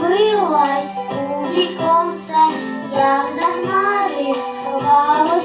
дивилась у віконце, як за хмари сховало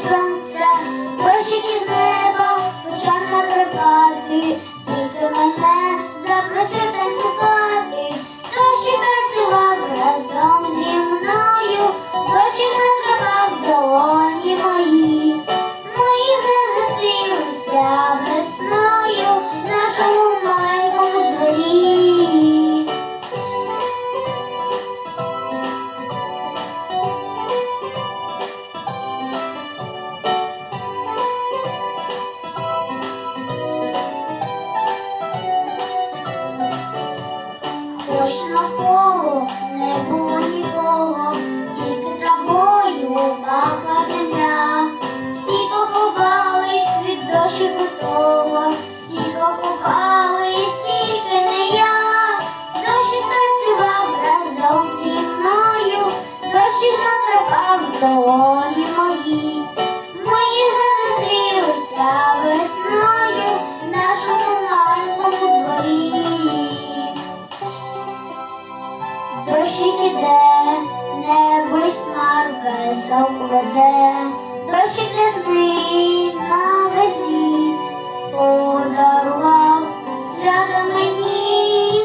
Хоч навколо не було нікого, тільки травою пахла земля. Всі поховались від дощику того, всі поховались, тільки не я. Дощик танцював разом зі мною, дощик накривав долоні веселку веде, дощик рясний навесні подарував свято мені.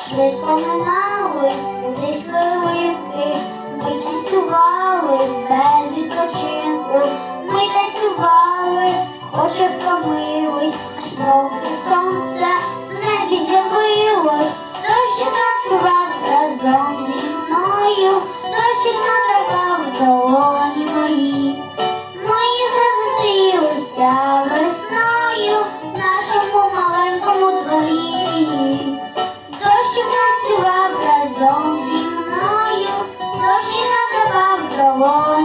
Швидко минали кудись хвилинки, ми танцювали без відпочинку, ми танцювали, хоч і втомились, аж поки сонце в небі з'явилось, танцював разом зі мною, дощик накривав долоні